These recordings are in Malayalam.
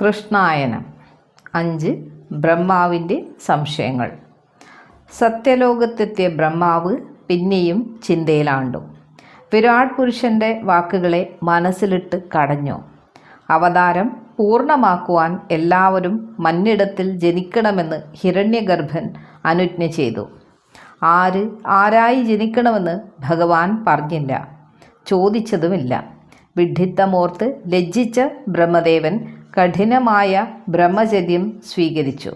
കൃഷ്ണായനം. അഞ്ച് ബ്രഹ്മാവിന്റെ സംശയങ്ങൾ. സത്യലോകത്തെത്തിയ ബ്രഹ്മാവ് പിന്നെയും ചിന്തയിലാണ്ടു. വിരാട് പുരുഷന്റെ വാക്കുകളെ മനസ്സിലിട്ട് കടഞ്ഞു. അവതാരം പൂർണമാക്കുവാൻ എല്ലാവരും മന്നിടത്തിൽ ജനിക്കണമെന്ന് ഹിരണ്യഗർഭൻ അനുജ്ഞ ചെയ്തു. ആര് ആരായി ജനിക്കണമെന്ന് ഭഗവാൻ പറഞ്ഞില്ല. ചോദിച്ചതുമില്ല. വിഡ്ഢിത്തമോർത്ത് ലജ്ജിച്ച ബ്രഹ്മദേവൻ കഠിനമായ ബ്രഹ്മചര്യം സ്വീകരിച്ചു.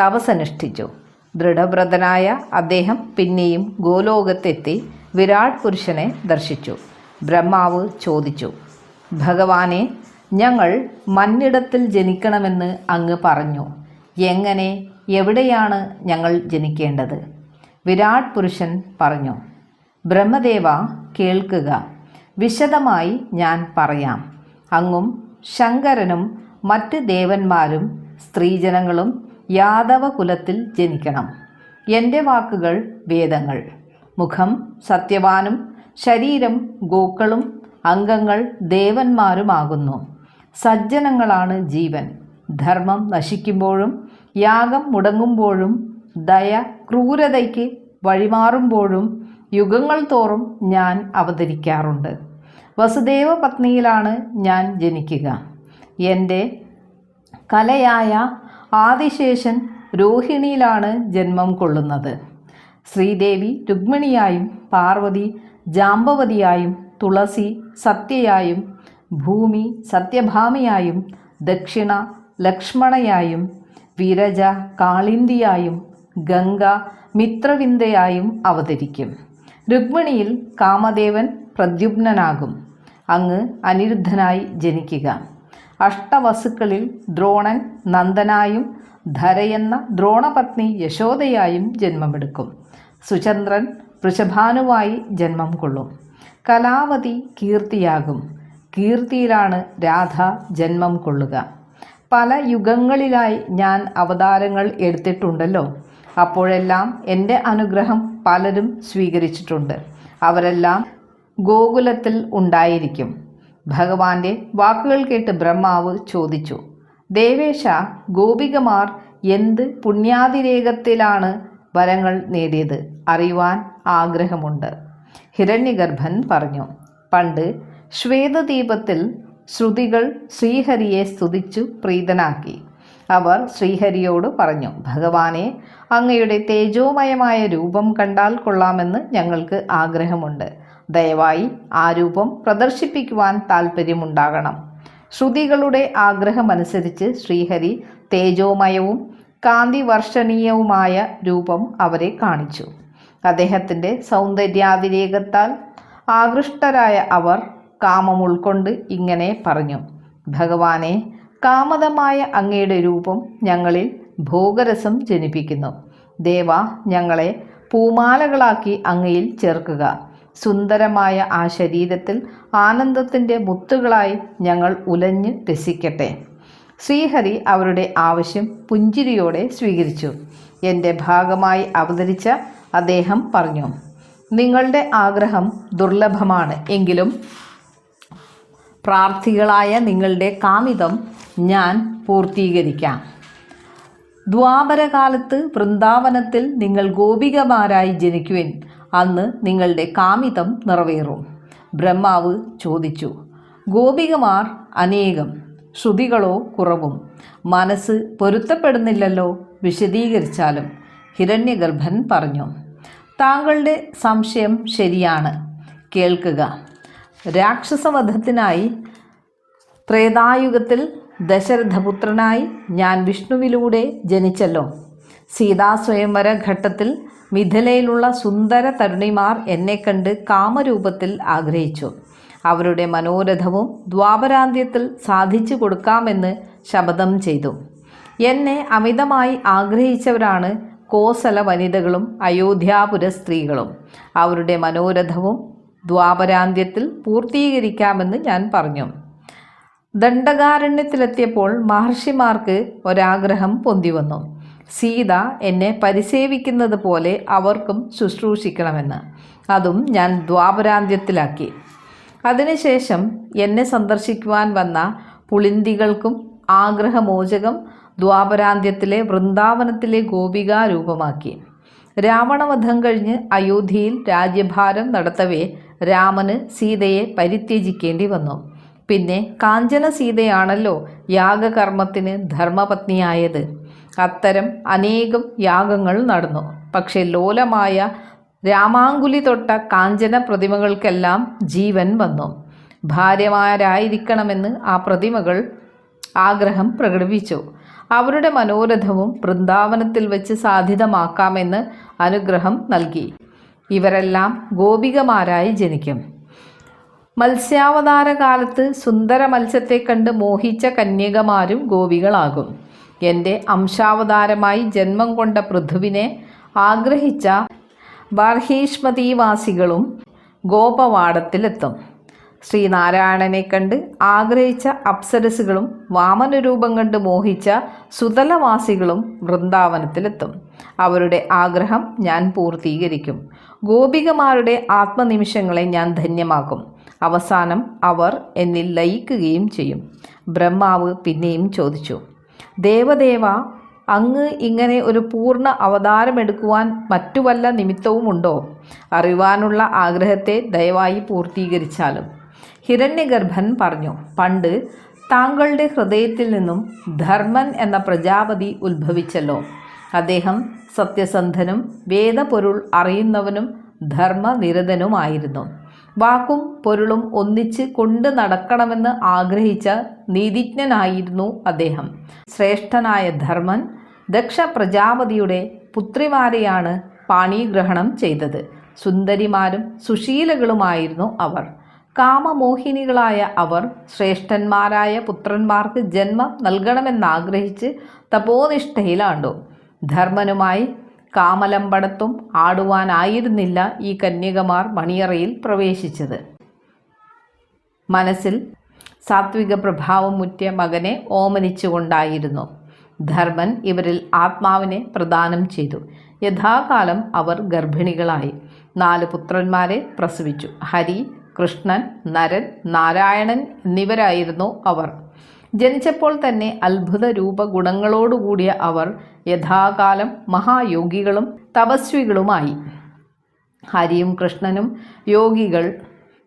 തപസനുഷ്ഠിച്ചു ദൃഢവ്രതനായ അദ്ദേഹം പിന്നെയും ഗോലോകത്തെത്തി വിരാട് പുരുഷനെ ദർശിച്ചു. ബ്രഹ്മാവ് ചോദിച്ചു ഭഗവാനെ ഞങ്ങൾ മണ്ണിടത്തിൽ ജനിക്കണമെന്ന് അങ്ങ് പറഞ്ഞു. എങ്ങനെ എവിടെയാണ് ഞങ്ങൾ ജനിക്കേണ്ടത്? വിരാട് പുരുഷൻ പറഞ്ഞു ബ്രഹ്മദേവ കേൾക്കുക. വിശദമായി ഞാൻ പറയാം. അങ്ങും ശങ്കരനും മറ്റ് ദേവന്മാരും സ്ത്രീജനങ്ങളും യാദവ കുലത്തിൽ ജനിക്കണം. എന്റെ വാക്കുകൾ വേദങ്ങൾ. മുഖം സത്യവാനും ശരീരം ഗോക്കളും അംഗങ്ങൾ ദേവന്മാരുമാകുന്നു. സജ്ജനങ്ങളാണ് ജീവൻ. ധർമ്മം നശിക്കുമ്പോഴും യാഗം മുടങ്ങുമ്പോഴും ദയ ക്രൂരതയ്ക്ക് വഴിമാറുമ്പോഴും യുഗങ്ങൾ തോറും ഞാൻ അവതരിക്കാറുണ്ട്. വസുദേവ പത്നിയിലാണ് ഞാൻ ജനിക്കുക. എന്റെ കലയായ ആദിശേഷൻ രോഹിണിയിലാണ് ജന്മം കൊള്ളുന്നത്. ശ്രീദേവി രുക്മിണിയായും പാർവതി ജാമ്പവതിയായും തുളസി സത്യയായും ഭൂമി സത്യഭാമിയായും ദക്ഷിണ ലക്ഷ്മണയായും വിരജ കാളിന്തിയായും ഗംഗ മിത്രവിന്ദയായും അവതരിക്കും. രുക്മിണിയിൽ കാമദേവൻ പ്രദ്യുപ്നനാകും അങ്ങ് അനിരുദ്ധനായി ജനിക്കുക. അഷ്ടവസുക്കളിൽ ദ്രോണൻ നന്ദനായും ധരയെന്ന ദ്രോണപത്നി യശോദയായും ജന്മമെടുക്കും. സുചന്ദ്രൻ വൃഷഭാനുവായി ജന്മം കൊള്ളും. കലാവതി കീർത്തിയാകും. കീർത്തിയിലാണ് രാധ ജന്മം കൊള്ളുക. പല യുഗങ്ങളിലായി ഞാൻ അവതാരങ്ങൾ എടുത്തിട്ടുണ്ടല്ലോ. അപ്പോഴെല്ലാം എന്റെ അനുഗ്രഹം പലരും സ്വീകരിച്ചിട്ടുണ്ട്. അവരെല്ലാം ഗോകുലത്തിൽ ഉണ്ടായിരിക്കും. ഭഗവാന്റെ വാക്കുകൾ കേട്ട് ബ്രഹ്മാവ് ചോദിച്ചു ദേവേശ ഗോപികമാർ എന്ത് പുണ്യാതിരേകത്തിലാണ് വരങ്ങൾ നേടിയത്? അറിയുവാൻ ആഗ്രഹമുണ്ട്. ഹിരണ്യഗർഭൻ പറഞ്ഞു പണ്ട് ശ്വേതദീപത്തിൽ ശ്രുതികൾ ശ്രീഹരിയെ സ്തുതിച്ചു പ്രീതനാക്കി. അവർ ശ്രീഹരിയോട് പറഞ്ഞു ഭഗവാനെ അങ്ങയുടെ തേജോമയമായ രൂപം കണ്ടാൽ കൊള്ളാമെന്ന് ഞങ്ങൾക്ക് ആഗ്രഹമുണ്ട്. ദയവായി ആ രൂപം പ്രദർശിപ്പിക്കുവാൻ താൽപ്പര്യമുണ്ടാകണം. ശ്രുതികളുടെ ആഗ്രഹമനുസരിച്ച് ശ്രീഹരി തേജോമയവും കാന്തിവർഷണീയവുമായ രൂപം അവരെ കാണിച്ചു. അദ്ദേഹത്തിന്റെ സൗന്ദര്യാതിരേകത്താൽ ആകൃഷ്ടരായ അവർ കാമം ഉൾക്കൊണ്ട് ഇങ്ങനെ പറഞ്ഞു ഭഗവാനെ കാമതമായ അങ്ങയുടെ രൂപം ഞങ്ങളിൽ ഭോഗരസം ജനിപ്പിക്കുന്നു. ദേവ ഞങ്ങളെ പൂമാലകളാക്കി അങ്ങയിൽ ചേർക്കുക. സുന്ദരമായ ആ ശരീരത്തിൽ ആനന്ദത്തിന്റെ മുത്തുകളായി ഞങ്ങൾ ഉലഞ്ഞ് രസിക്കട്ടെ. ശ്രീഹരി അവരുടെ ആവശ്യം പുഞ്ചിരിയോടെ സ്വീകരിച്ചു. എന്റെ ഭാഗമായി അവതരിച്ച അദ്ദേഹം പറഞ്ഞു നിങ്ങളുടെ ആഗ്രഹം ദുർലഭമാണ് എങ്കിലും പ്രാർത്ഥികളായ നിങ്ങളുടെ കാമിതം ഞാൻ പൂർത്തീകരിക്കാം. ദ്വാപരകാലത്ത് വൃന്ദാവനത്തിൽ നിങ്ങൾ ഗോപികമാരായി ജനിക്കുവിൻ. അന്ന് നിങ്ങളുടെ കാമിതം നിറവേറും. ബ്രഹ്മാവ് ചോദിച്ചു ഗോപികമാർ അനേകം ശ്രുതികളോ കുറവും മനസ്സ് പൊരുത്തപ്പെടുന്നില്ലല്ലോ വിശദീകരിച്ചാലും ഹിരണ്യഗർഭൻ പറഞ്ഞു. താങ്കളുടെ സംശയം ശരിയാണ്. കേൾക്കുക. രാക്ഷസവധത്തിനായി ത്രേതായുഗത്തിൽ ദശരഥപുത്രനായി ഞാൻ വിഷ്ണുവിലൂടെ ജനിച്ചല്ലോ. സീതാസ്വയംവര ഘട്ടത്തിൽ മിഥിലയിലുള്ള സുന്ദര തരുണിമാർ എന്നെ കണ്ട് കാമരൂപത്തിൽ ആഗ്രഹിച്ചു. അവരുടെ മനോരഥവും ദ്വാപരാന്ത്യത്തിൽ സാധിച്ചു കൊടുക്കാമെന്ന് ശപഥം ചെയ്തു. എന്നെ അമിതമായി ആഗ്രഹിച്ചവരാണ് കോസല വനിതകളും അയോധ്യാപുര സ്ത്രീകളും. അവരുടെ മനോരഥവും ദ്വാപരാന്ത്യത്തിൽ പൂർത്തീകരിക്കാമെന്ന് ഞാൻ പറഞ്ഞു. ദണ്ഡകാരണ്യത്തിലെത്തിയപ്പോൾ മഹർഷിമാർക്ക് ഒരാഗ്രഹം പൊന്തിവന്നു സീത എന്നെ പരിസേവിക്കുന്നത് പോലെ അവർക്കും ശുശ്രൂഷിക്കണമെന്ന്. അതും ഞാൻ ദ്വാപരാന്ത്യത്തിലാക്കി. അതിനുശേഷം എന്നെ സന്ദർശിക്കുവാൻ വന്ന പുളിന്തികൾക്കും ആഗ്രഹമോചകം ദ്വാപരാന്ത്യത്തിലെ വൃന്ദാവനത്തിലെ ഗോപികാ രൂപമാക്കി. രാവണവധം കഴിഞ്ഞ് അയോധ്യയിൽ രാജ്യഭാരം നടത്തവേ രാമന് സീതയെ പരിത്യജിക്കേണ്ടി വന്നു. പിന്നെ കാഞ്ചന സീതയാണല്ലോ യാഗകർമ്മത്തിന് ധർമ്മപത്നിയായത്. അത്തരം അനേകം യാഗങ്ങൾ നടന്നു. പക്ഷെ ലോലമായ രാമാങ്കുലി തൊട്ട കാഞ്ചന പ്രതിമകൾക്കെല്ലാം ജീവൻ വന്നു. ഭാര്യമാരായിരിക്കണമെന്ന് ആ പ്രതിമകൾ ആഗ്രഹം പ്രകടിപ്പിച്ചു. അവരുടെ മനോരഥവും വൃന്ദാവനത്തിൽ വെച്ച് സാധ്യതമാക്കാമെന്ന് അനുഗ്രഹം നൽകി. ഇവരെല്ലാം ഗോപികമാരായി ജനിക്കും. മത്സ്യാവതാര കാലത്ത് സുന്ദര മത്സ്യത്തെ കണ്ട് മോഹിച്ച കന്യകമാരും ഗോപികളാകും. എന്റെ അംശാവതാരമായി ജന്മം കൊണ്ട പൃഥുവിനെ ആഗ്രഹിച്ച ബാർഹീഷ്മതീവാസികളും ഗോപവാടത്തിലെത്തും. ശ്രീനാരായണനെ കണ്ട് ആഗ്രഹിച്ച അപ്സരസുകളും വാമനരൂപം കണ്ട് മോഹിച്ച സുതലവാസികളും വൃന്ദാവനത്തിലെത്തും. അവരുടെ ആഗ്രഹം ഞാൻ പൂർത്തീകരിക്കും. ഗോപികമാരുടെ ആത്മനിമിഷങ്ങളെ ഞാൻ ധന്യമാക്കും. അവസാനം അവർ എന്നിൽ ലയിക്കുകയും ചെയ്യും. ബ്രഹ്മാവ് പിന്നെയും ചോദിച്ചു ദേവദേവ അങ്ങ് ഇങ്ങനെ ഒരു പൂർണ അവതാരമെടുക്കുവാൻ മറ്റു വല്ല നിമിത്തവുമുണ്ടോ? അറിയുവാനുള്ള ആഗ്രഹത്തെ ദയവായി പൂർത്തീകരിച്ചാലും. ഹിരണ്യഗർഭൻ പറഞ്ഞു പണ്ട് താങ്കളുടെ ഹൃദയത്തിൽ നിന്നും ധർമ്മൻ എന്ന പ്രജാപതി ഉത്ഭവിച്ചല്ലോ. അദ്ദേഹം സത്യസന്ധനും വേദപൊരുൾ അറിയുന്നവനും ധർമ്മനിരതനുമായിരുന്നു. വാക്കും പൊരുളും ഒന്നിച്ച് കൊണ്ടു നടക്കണമെന്ന് ആഗ്രഹിച്ച നീതിജ്ഞനായിരുന്നു അദ്ദേഹം. ശ്രേഷ്ഠനായ ധർമ്മൻ ദക്ഷ പ്രജാപതിയുടെ പുത്രിമാരെയാണ് പാണിഗ്രഹണം ചെയ്തത്. സുന്ദരിമാരും സുശീലകളുമായിരുന്നു അവർ. കാമമോഹിനികളായ അവർ ശ്രേഷ്ഠന്മാരായ പുത്രന്മാർക്ക് ജന്മം നൽകണമെന്നാഗ്രഹിച്ച് തപോനിഷ്ഠയിലാണ്ടു. ധർമ്മനുമായി കാമലമ്പടത്തും ആടുവാനായിരുന്നില്ല ഈ കന്യകമാർ മണിയറയിൽ പ്രവേശിച്ചത്. മനസ്സിൽ സാത്വിക പ്രഭാവം മുറ്റിയ മകനെ ഓമനിച്ചുകൊണ്ടായിരുന്നു. ധർമ്മൻ ഇവരിൽ ആത്മാവിനെ പ്രദാനം ചെയ്തു. യഥാകാലം അവർ ഗർഭിണികളായി. നാല് പുത്രന്മാരെ പ്രസവിച്ചു. ഹരി കൃഷ്ണൻ നരൻ നാരായണൻ എന്നിവരായിരുന്നു അവർ. ജനിച്ചപ്പോൾ തന്നെ അത്ഭുത രൂപഗുണങ്ങളോടുകൂടിയ അവർ യഥാകാലം മഹായോഗികളും തപസ്വികളുമായി. ഹരിയും കൃഷ്ണനും യോഗികൾ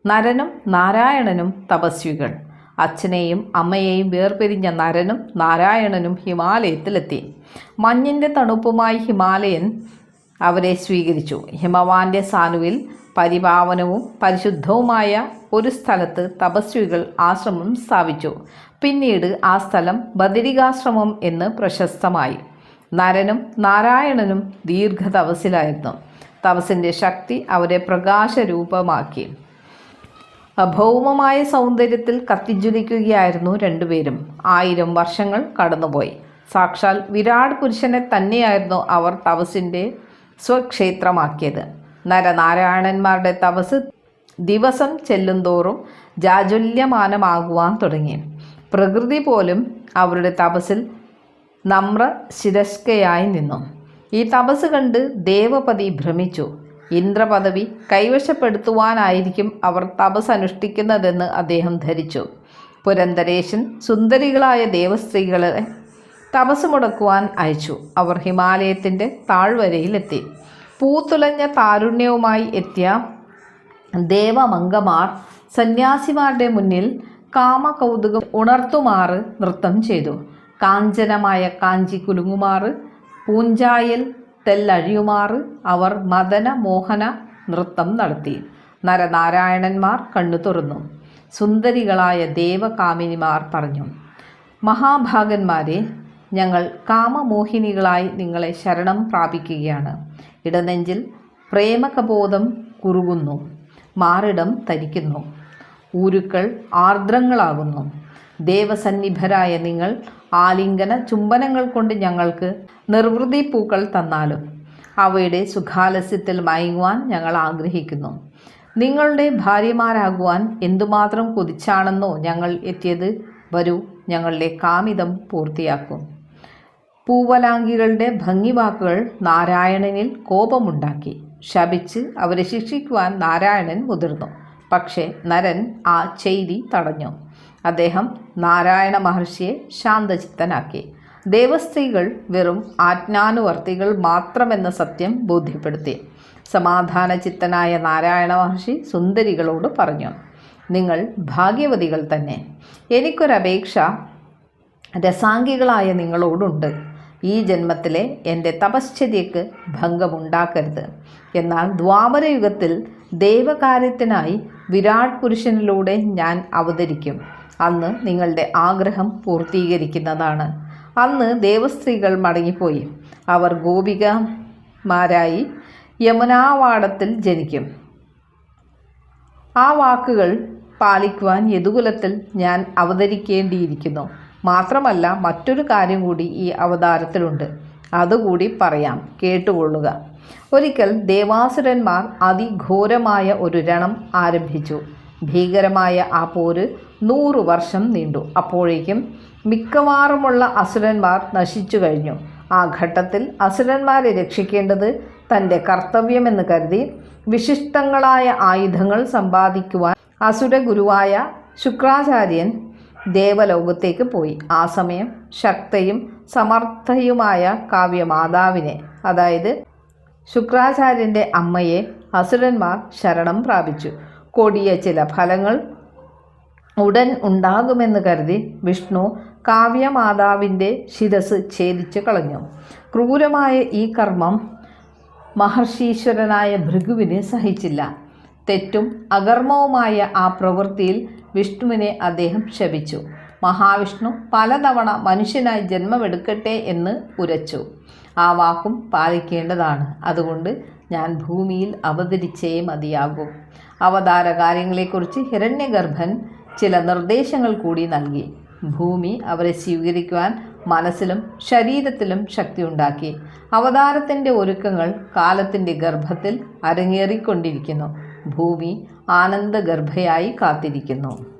നരനും നാരായണനും തപസ്വികൾ. അച്ഛനെയും അമ്മയെയും വേർപിരിഞ്ഞ നരനും നാരായണനും ഹിമാലയത്തിലെത്തി. മഞ്ഞിന്റെ തണുപ്പുമായി ഹിമാലയൻ അവരെ സ്വീകരിച്ചു. ഹിമവാന്റെ സാനുവിൽ പരിപാവനവും പരിശുദ്ധവുമായ ഒരു സ്ഥലത്ത് തപസ്വികൾ ആശ്രമം സ്ഥാപിച്ചു. പിന്നീട് ആ സ്ഥലം ബദരികാശ്രമം എന്ന് പ്രശസ്തമായി. നരനും നാരായണനും ദീർഘതപസ്സിലായിരുന്നു. തപസ്സിന്റെ ശക്തി അവരെ പ്രകാശരൂപമാക്കി. അഭൗമമായ സൗന്ദര്യത്തിൽ കത്തിജ്വലിക്കുകയായിരുന്നു രണ്ടുപേരും. ആയിരം വർഷങ്ങൾ കടന്നുപോയി. സാക്ഷാൽ വിരാട് പുരുഷനെ തന്നെയായിരുന്നു അവർ തപസ്സിന്റെ സ്വക്ഷേത്രമാക്കിയത്. നരനാരായണന്മാരുടെ തപസ് ദിവസം ചെല്ലുന്തോറും ജാജുല്യമാനമാകുവാൻ തുടങ്ങി. പ്രകൃതി പോലും അവരുടെ തപസ്സിൽ നമ്ര ശിരസ്കയായി നിന്നു. ഈ തപസ് കണ്ട് ദേവപതി ഭ്രമിച്ചു. ഇന്ദ്രപദവി കൈവശപ്പെടുത്തുവാനായിരിക്കും അവർ തപസ് അനുഷ്ഠിക്കുന്നതെന്ന് അദ്ദേഹം ധരിച്ചു. പുരന്തരേശൻ സുന്ദരികളായ ദേവസ്ത്രീകളെ തപസ് മുടക്കുവാൻ അയച്ചു. അവർ ഹിമാലയത്തിന്റെ താഴ്വരയിലെത്തി. പൂത്തുലഞ്ഞ താരുണ്യവുമായി എത്തിയ ദേവമംഗമാർ സന്യാസിമാരുടെ മുന്നിൽ കാമകൗതുകം ഉണർത്തുമാറ് നൃത്തം ചെയ്തു. കാഞ്ചനമായ കാഞ്ചി കുലുങ്ങുമാറ് പൂഞ്ചായൽ തെല്ലഴിയുമാറ് അവർ മദന മോഹന നൃത്തം നടത്തി. നരനാരായണന്മാർ കണ്ണു തുറന്നു. സുന്ദരികളായ ദേവകാമിനിമാർ പറഞ്ഞു മഹാഭാഗന്മാരെ ഞങ്ങൾ കാമമോഹിനികളായി നിങ്ങളെ ശരണം പ്രാപിക്കുകയാണ്. ഇടനെഞ്ചിൽ പ്രേമകബോധം കുറുകുന്നു. മാറിടം തരിക്കുന്നു. ഊരുക്കൾ ആർദ്രങ്ങളാകുന്നു. ദേവസന്നിഭരായ നിങ്ങൾ ആലിംഗന ചുംബനങ്ങൾ കൊണ്ട് ഞങ്ങൾക്ക് നിർവൃതി പൂക്കൾ തന്നാലും അവയുടെ സുഖാലസ്യത്തിൽ മയങ്ങുവാൻ ഞങ്ങൾ ആഗ്രഹിക്കുന്നു. നിങ്ങളുടെ ഭാര്യമാരാകുവാൻ എന്തുമാത്രം കൊതിച്ചാണെന്നോ ഞങ്ങൾ എത്തിയത് വരൂ ഞങ്ങളുടെ കാമിതം പൂർത്തിയാക്കും. പൂവലാംഗികളുടെ ഭംഗിവാക്കുകൾ നാരായണനിൽ കോപമുണ്ടാക്കി. ശപിച്ച് അവരെ ശിക്ഷിക്കുവാൻ നാരായണൻ മുതിർന്നു. പക്ഷേ നരൻ ആ ചെയ്തി തടഞ്ഞു. അദ്ദേഹം നാരായണ മഹർഷിയെ ശാന്തചിത്തനാക്കി. ദേവസ്ത്രീകൾ വെറും ആജ്ഞാനുവർത്തികൾ മാത്രമെന്ന സത്യം ബോധ്യപ്പെടുത്തി. സമാധാന ചിത്തനായ നാരായണ മഹർഷി സുന്ദരികളോട് പറഞ്ഞു നിങ്ങൾ ഭാഗ്യവതികൾ തന്നെ. എനിക്കൊരപേക്ഷ രസാംഗികളായ നിങ്ങളോടുണ്ട്. ഈ ജന്മത്തിലെ എന്റെ തപശ്ചര്യക്ക് ഭംഗമുണ്ടാക്കരുത്. എന്നാൽ ദ്വാപരയുഗത്തിൽ ദൈവകാര്യത്തിനായി വിരാട് പുരുഷനിലൂടെ ഞാൻ അവതരിക്കും. അന്ന് നിങ്ങളുടെ ആഗ്രഹം പൂർത്തീകരിക്കുന്നതാണ്. അന്ന് ദേവസ്ത്രീകൾ മടങ്ങിപ്പോയി. അവർ ഗോപികമാരായി യമുനാവാടത്തിൽ ജനിക്കും. ആ വാക്കുകൾ പാലിക്കുവാൻ യദുകുലത്തിൽ ഞാൻ അവതരിക്കേണ്ടിയിരിക്കുന്നു. മാത്രമല്ല മറ്റൊരു കാര്യം കൂടി ഈ അവതാരത്തിലുണ്ട്. അതുകൂടി പറയാം. കേട്ടുകൊള്ളുക. ഒരിക്കൽ ദേവാസുരന്മാർ അതിഘോരമായ ഒരു രണം ആരംഭിച്ചു. ഭീകരമായ ആ പോര് നൂറു വർഷം നീണ്ടു. അപ്പോഴേക്കും മിക്കവാറുമുള്ള അസുരന്മാർ നശിച്ചു കഴിഞ്ഞു. ആ ഘട്ടത്തിൽ അസുരന്മാരെ രക്ഷിക്കേണ്ടത് തന്റെ കർത്തവ്യമെന്ന് കരുതി വിശിഷ്ടങ്ങളായ ആയുധങ്ങൾ സമ്പാദിക്കുവാൻ അസുരഗുരുവായ ശുക്രാചാര്യൻ ദേവലോകത്തേക്ക് പോയി. ആ സമയം ശക്തയും സമർത്ഥയുമായ കാവ്യമാതാവിനെ അതായത് ശുക്രാചാര്യന്റെ അമ്മയെ അസുരന്മാർ ശരണം പ്രാപിച്ചു. കൊടിയ ചില ഫലങ്ങൾ ഉടൻ ഉണ്ടാകുമെന്ന് കരുതി വിഷ്ണു കാവ്യമാതാവിന്റെ ശിരസ് ഛേദിച്ചു കളഞ്ഞു. ക്രൂരമായ ഈ കർമ്മം മഹർഷീശ്വരനായ ഭൃഗുവിന് സഹിച്ചില്ല. തെറ്റും അകർമ്മവുമായ ആ പ്രവൃത്തിയിൽ വിഷ്ണുവിനെ അദ്ദേഹം ശപിച്ചു. മഹാവിഷ്ണു പലതവണ മനുഷ്യനായി ജന്മമെടുക്കട്ടെ എന്ന് ഉരച്ചു. ആ വാക്കും പാലിക്കേണ്ടതാണ്. അതുകൊണ്ട് ഞാൻ ഭൂമിയിൽ അവതരിച്ചേ മതിയാകും. അവതാര കാര്യങ്ങളെക്കുറിച്ച് ഹിരണ്യഗർഭൻ ചില നിർദ്ദേശങ്ങൾ കൂടി നൽകി. ഭൂമി അവരെ സ്വീകരിക്കുവാൻ മനസ്സിലും ശരീരത്തിലും ശക്തിയുണ്ടാക്കി. അവതാരത്തിന്റെ ഒരുക്കങ്ങൾ കാലത്തിന്റെ ഗർഭത്തിൽ അരങ്ങേറിക്കൊണ്ടിരിക്കുന്നു. ഭൂമി ആനന്ദഗർഭയായി കാത്തിരിക്കുന്നു.